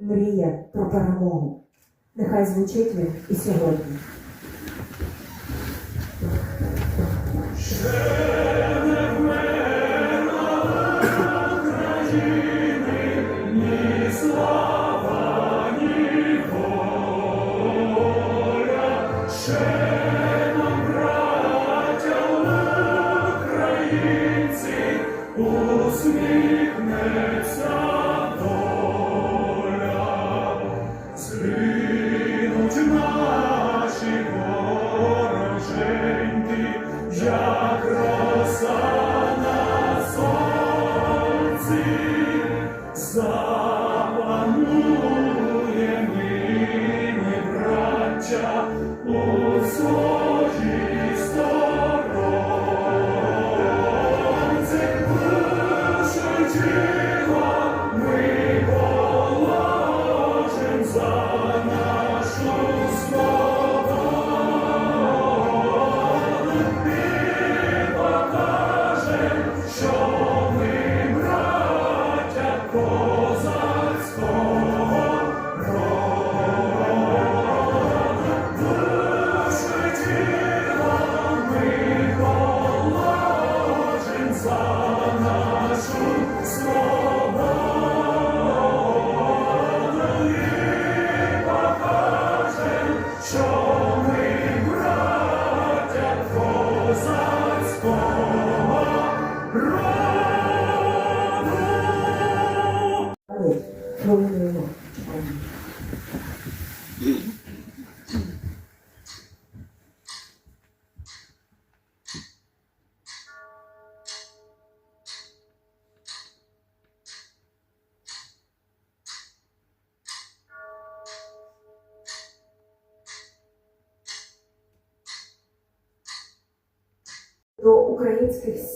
мріє про перемогу. Нехай звучить він і сьогодні.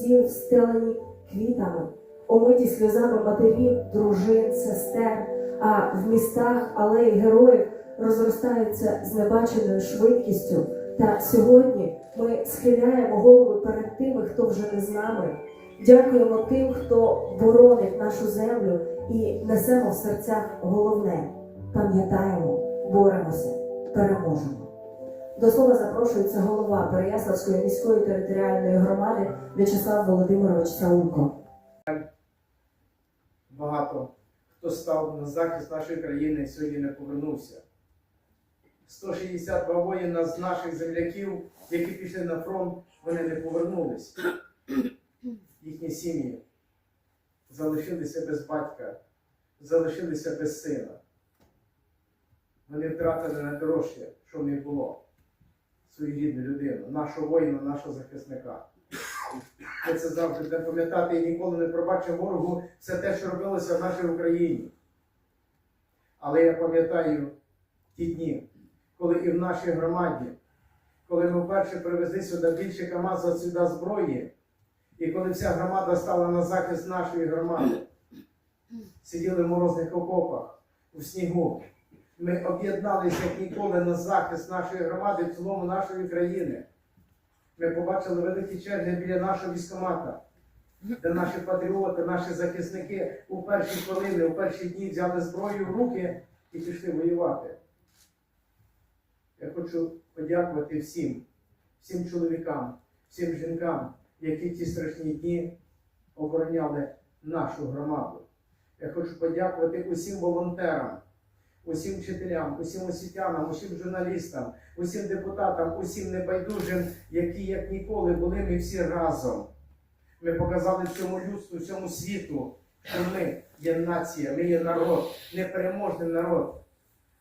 Сіл встелені квітами, омиті сльозами матерів, дружин, сестер, а в містах алеї героїв розростаються з небаченою швидкістю. Та сьогодні ми схиляємо голови перед тими, хто вже не з нами. Дякуємо тим, хто боронить нашу землю і несемо в серцях головне. Пам'ятаємо, боремося, переможемо. До слова запрошується голова Переяславської міської територіальної громади В'ячеслав Володимирович Саулко. багато хто став на захист нашої країни сьогодні не повернувся. 162 воїна з наших земляків, які пішли на фронт, вони не повернулись. Їхні сім'ї залишилися без батька, залишилися без сина. Вони втратили найдорожче, що в них було. Свою рідну людину, нашого воїна, нашого захисника. Ми це завжди будемо пам'ятати і ніколи не пробачимо ворогу все те, що робилося в нашій Україні. Але я пам'ятаю ті дні, коли і в нашій громаді, коли ми вперше привезли сюди більше КАМАЗа сюди зброї, і коли вся громада стала на захист нашої громади, сиділи в морозних окопах у снігу. Ми об'єдналися як ніколи на захист нашої громади, в цілому нашої країни. Ми побачили великі черги біля нашого військомата, де наші патріоти, наші захисники у перші хвилини, у перші дні взяли зброю в руки і пішли воювати. Я хочу подякувати всім, всім чоловікам, всім жінкам, які ті страшні дні обороняли нашу громаду. Я хочу подякувати усім волонтерам, усім вчителям, усім освітянам, усім журналістам, усім депутатам, усім небайдужим, які як ніколи були ми всі разом. Ми показали цьому людству, всьому світу, що ми є нація, ми є народ, непереможний народ.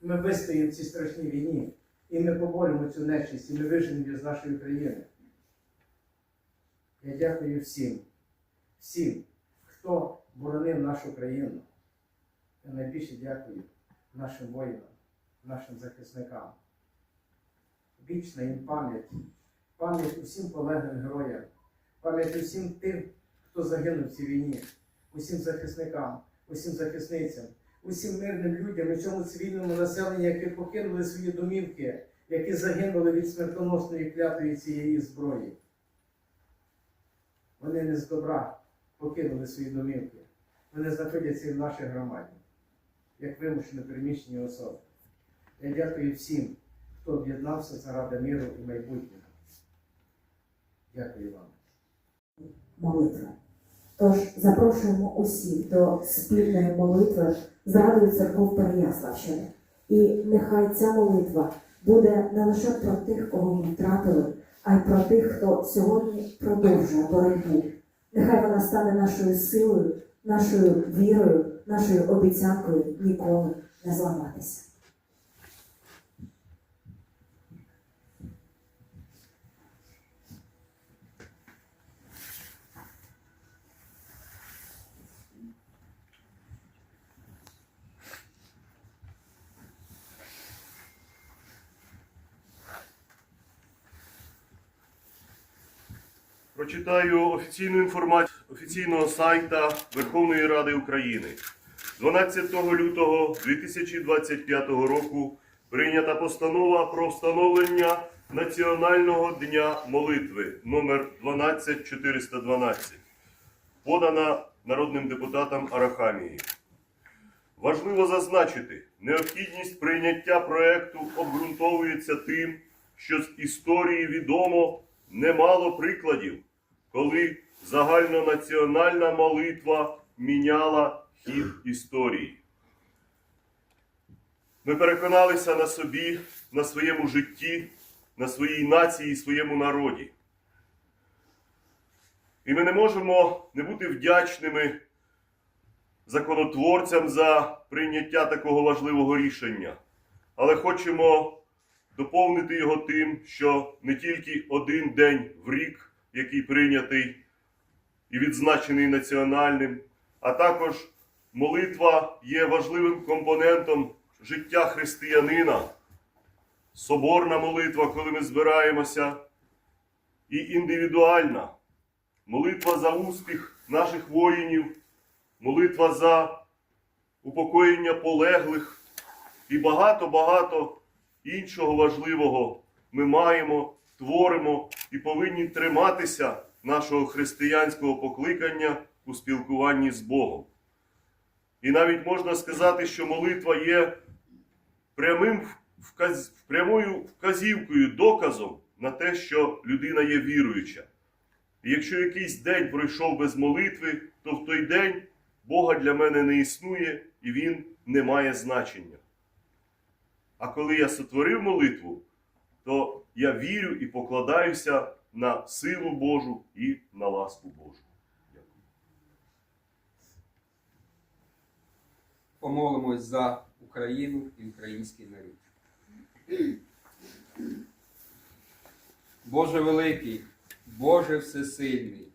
Ми вистоїмо в цій страшній війні, і ми поборемо цю нечисть, і ми виженемо її з нашої країни. Я дякую всім, всім, хто боронив нашу країну. Я найбільше дякую нашим воїнам, нашим захисникам. Вічна їм пам'ять, пам'ять усім полеглим героям, пам'ять усім тим, хто загинув в цій війні, усім захисникам, усім захисницям, усім мирним людям і цьому цивільному населенню, які покинули свої домівки, які загинули від смертоносної клятої цієї зброї. Вони не з добра покинули свої домівки. Вони знаходяться в нашій громаді. Як вимушено переміщені особи. Я дякую всім, хто об'єднався заради миру і майбутнього. Дякую вам. молитви. Тож запрошуємо усіх до спільної молитви з Радою церков Переяславщини. І нехай ця молитва буде не лише про тих, кого ми втратили, а й про тих, хто сьогодні продовжує боротьбу. Нехай вона стане нашою силою, нашою вірою, нашою обіцянкою ніколи не зламатися. Прочитаю офіційну інформацію офіційного сайта Верховної Ради України. 12 лютого 2025 року прийнята постанова про встановлення Національного дня молитви номер 12412, подана народним депутатом Арахамії. Важливо зазначити, необхідність прийняття проекту обґрунтовується тим, що з історії відомо немало прикладів, коли загальнонаціональна молитва міняла хід історії. Ми переконалися на собі, на своєму житті, на своїй нації і своєму народі. І ми не можемо не бути вдячними законотворцям за прийняття такого важливого рішення, але хочемо доповнити його тим, що не тільки один день в рік, який прийнятий і відзначений національним, а також молитва є важливим компонентом життя християнина, соборна молитва, коли ми збираємося, і індивідуальна молитва за успіх наших воїнів, молитва за упокоєння полеглих і багато-багато іншого важливого ми маємо, творимо і повинні триматися нашого християнського покликання у спілкуванні з Богом. І навіть можна сказати, що молитва є прямим вказ... прямою вказівкою, доказом на те, що людина є віруюча. І якщо якийсь день пройшов без молитви, то в той день Бога для мене не існує і він не має значення. А коли я сотворив молитву, то я вірю і покладаюся на силу Божу і на ласку Божу. Дякую. Помолимось за Україну і український народ. Боже великий, Боже всесильний,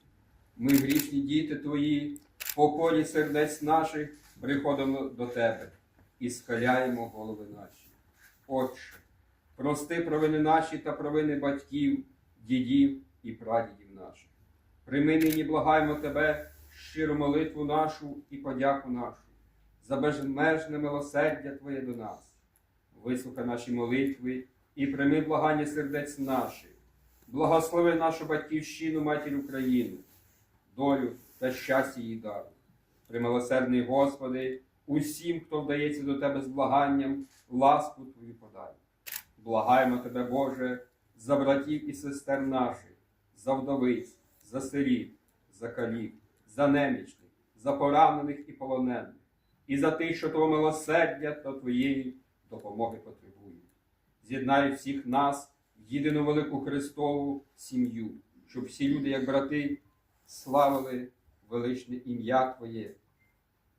ми грішні діти Твої, в покорі сердець наших приходимо до Тебе і схиляємо голови наші. Отче, прости провини наші та провини батьків, дідів і прадідів наших. Прийми нині благаємо Тебе щиру молитву нашу і подяку нашу за безмежне милосердя Твоє до нас. Вислухай наші молитви і прийми благання сердець наших. Благослови нашу батьківщину, матір Україну, долю та щастя її дару. Примилосердний Господи, усім, хто вдається до Тебе з благанням, ласку Твою подай. Благаємо Тебе, Боже, за братів і сестер наших, за вдовиць, за сиріт, за калів, за немічних, за поранених і полонених, і за тих, що Твого милосердя та Твоєї допомоги потребують. З'єднай всіх нас в єдину велику Христову сім'ю, щоб всі люди, як брати, славили величне ім'я Твоє,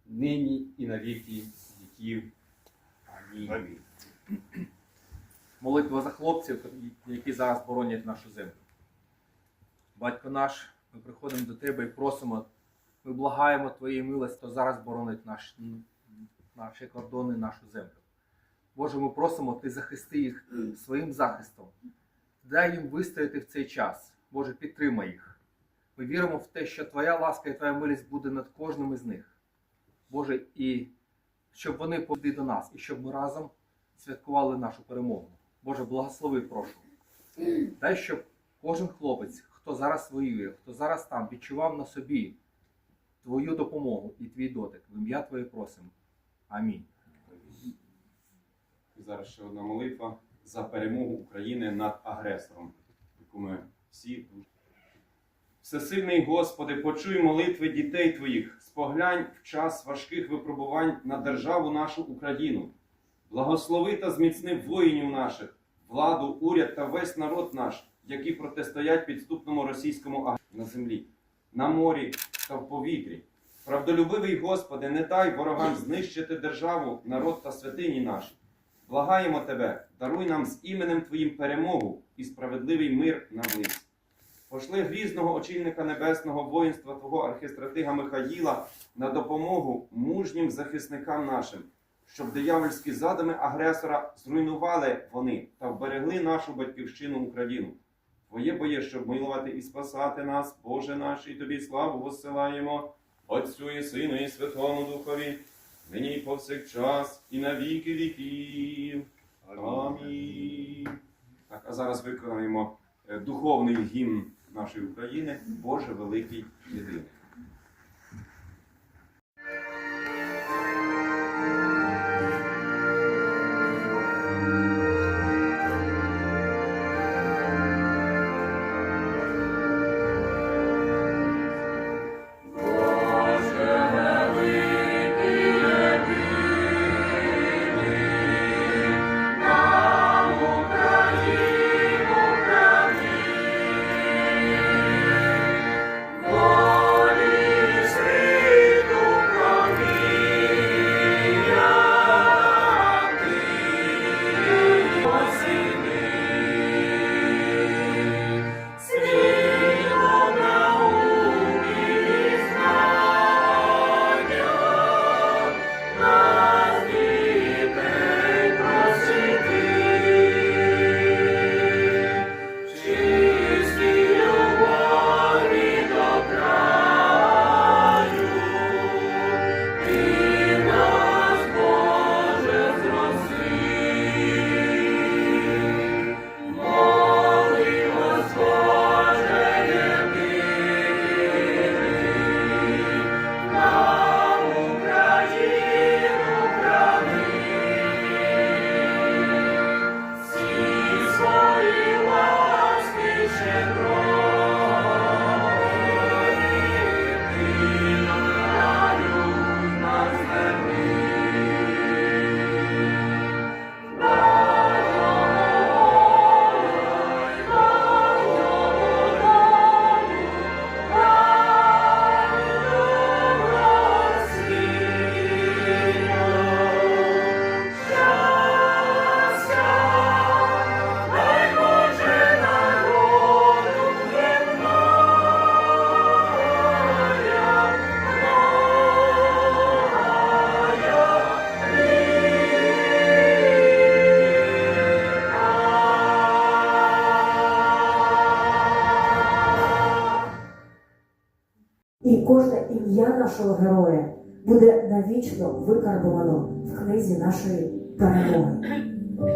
нині і на віки віків. Амінь. Амінь. молитва за хлопців, які зараз боронять нашу землю. Батько наш, ми приходимо до Тебе і просимо, ми благаємо Твоєї милості, хто зараз боронить наш, наші кордони, нашу землю. Боже, ми просимо, Ти захисти їх своїм захистом. Дай їм вистояти в цей час. Боже, підтримай їх. Ми віримо в те, що Твоя ласка і Твоя милість буде над кожним із них. Боже, і щоб вони повели до нас, і щоб ми разом святкували нашу перемогу. Боже, благослови, прошу. Дай, щоб кожен хлопець, хто зараз воює, хто зараз там, відчував на собі Твою допомогу і твій дотик. В ім'я Твоє просимо. Амінь. зараз ще одна молитва за перемогу України над агресором, яку ми всі Всесильний Господи, почуй молитви дітей Твоїх, споглянь в час важких випробувань на державу нашу Україну. Благослови та зміцни воїнів наших, владу, уряд та весь народ наш, які протистоять підступному російському агресору на землі, на морі та в повітрі. Правдолюбивий Господи, не дай ворогам знищити державу, народ та святині наші. Благаємо Тебе, даруй нам з іменем Твоїм перемогу і справедливий мир на близь. Пошли грізного очільника небесного воїнства Твого архистратига Михаїла на допомогу мужнім захисникам нашим, щоб диявольські задуми агресора зруйнували вони та вберегли нашу батьківщину Україну. Твоє боє, щоб милувати і спасати нас, Боже наш, і тобі славу воссилаємо, Отцю і Сину, і Святому Духові, нині і повсякчас, і на віки віків. Амінь. Так, а зараз виконаємо е, духовний гімн нашої України, Боже великий єдиний. Нашого героя буде навічно викарбовано в книзі нашої перемоги.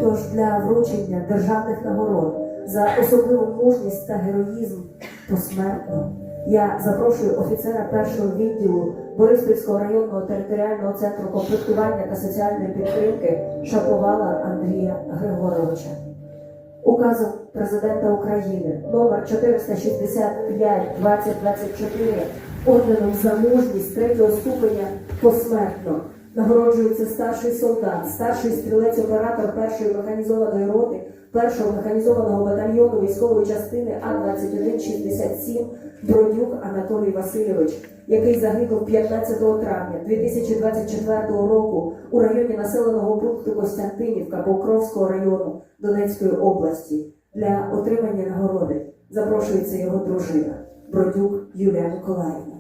Тож для вручення державних нагород за особливу мужність та героїзм посмертно я запрошую офіцера першого відділу Бориспільського районного територіального центру комплектування та соціальної підтримки Шаповала Андрія Григоровича. Указом президента України номер 465 2024 орденом за мужність третього ступеня посмертно нагороджується старший солдат, старший стрілець-оператор першої механізованої роти першого механізованого батальйону військової частини А-2167 Бродюк Анатолій Васильович, який загинув 15 травня 2024 року у районі населеного пункту Костянтинівка Покровського району Донецької області. Для отримання нагороди запрошується його дружина Бродюк Юлія Миколаївна.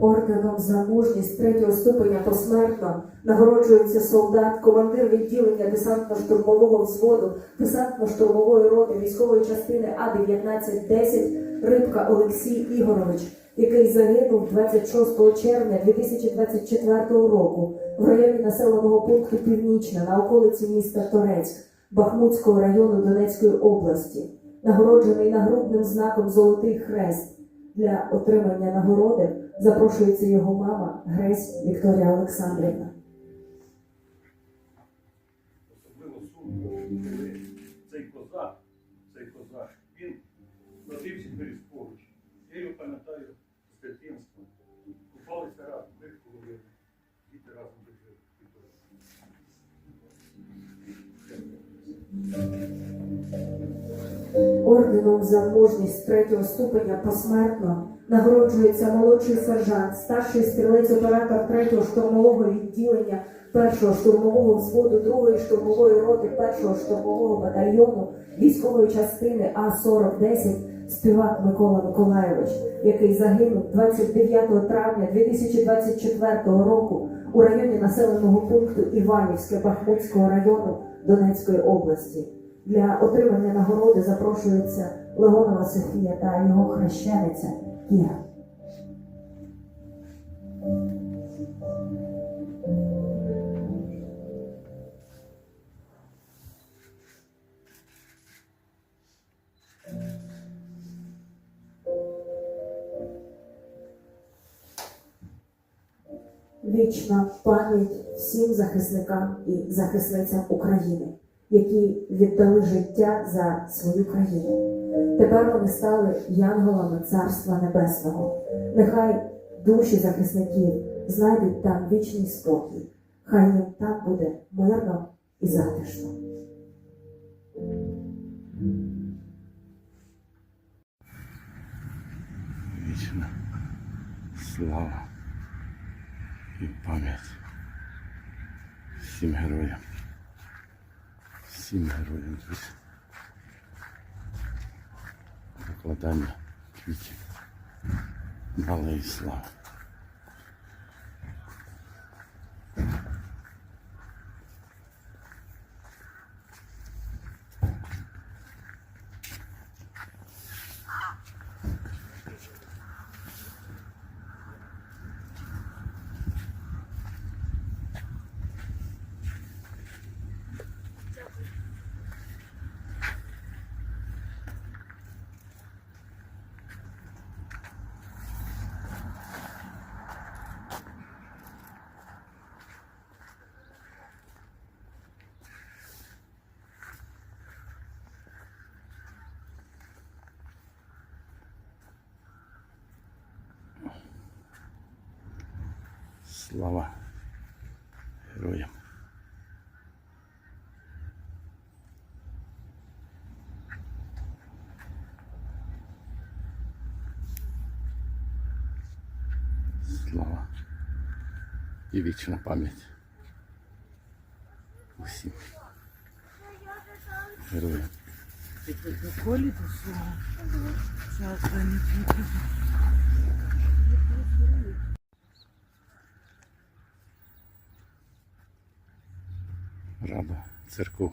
Орденом за мужність третього ступеня посмертно нагороджується солдат, командир відділення десантно-штурмового взводу десантно-штурмової роти військової частини А-1910 Рибка Олексій Ігорович, який загинув 26 червня 2024 року в районі населеного пункту Північна на околиці міста Торецьк Бахмутського району Донецької області. нагороджений нагрудним знаком Золотий Хрест. Для отримання нагороди запрошується його мама Гресь Вікторія Олександрівна. особливо сумно, цей козак, цей козак, він родився перед поруч. Я його пам'ятаю Орденом за мужність третього ступеня посмертно нагороджується молодший сержант, старший стрілець-оператор третього штурмового відділення першого штурмового взводу другої штурмової роти першого штурмового батальйону військової частини А-4010 співак Микола Миколайович, який загинув 29 травня 2024 року у районі населеного пункту Іванівське Бахмутського району Донецької області. Для отримання нагороди запрошується Леонова Софія та його хрещениця Кіра. Вічна пам'ять всім захисникам і захисницям України, які віддали життя за свою країну. Тепер вони стали янголами Царства Небесного. Нехай душі захисників знайдуть там вічний спокій. Хай їм там буде мирно і затишно. Вічна слава і пам'ять всім героям. Всім героям, здесь Покладання квітів. Малої слави. Слава героям. Слава і вічна пам'ять усім героям. Колі до свого. Завтра не буде. Рада церков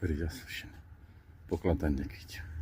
Переяславщини. Покладання квітів.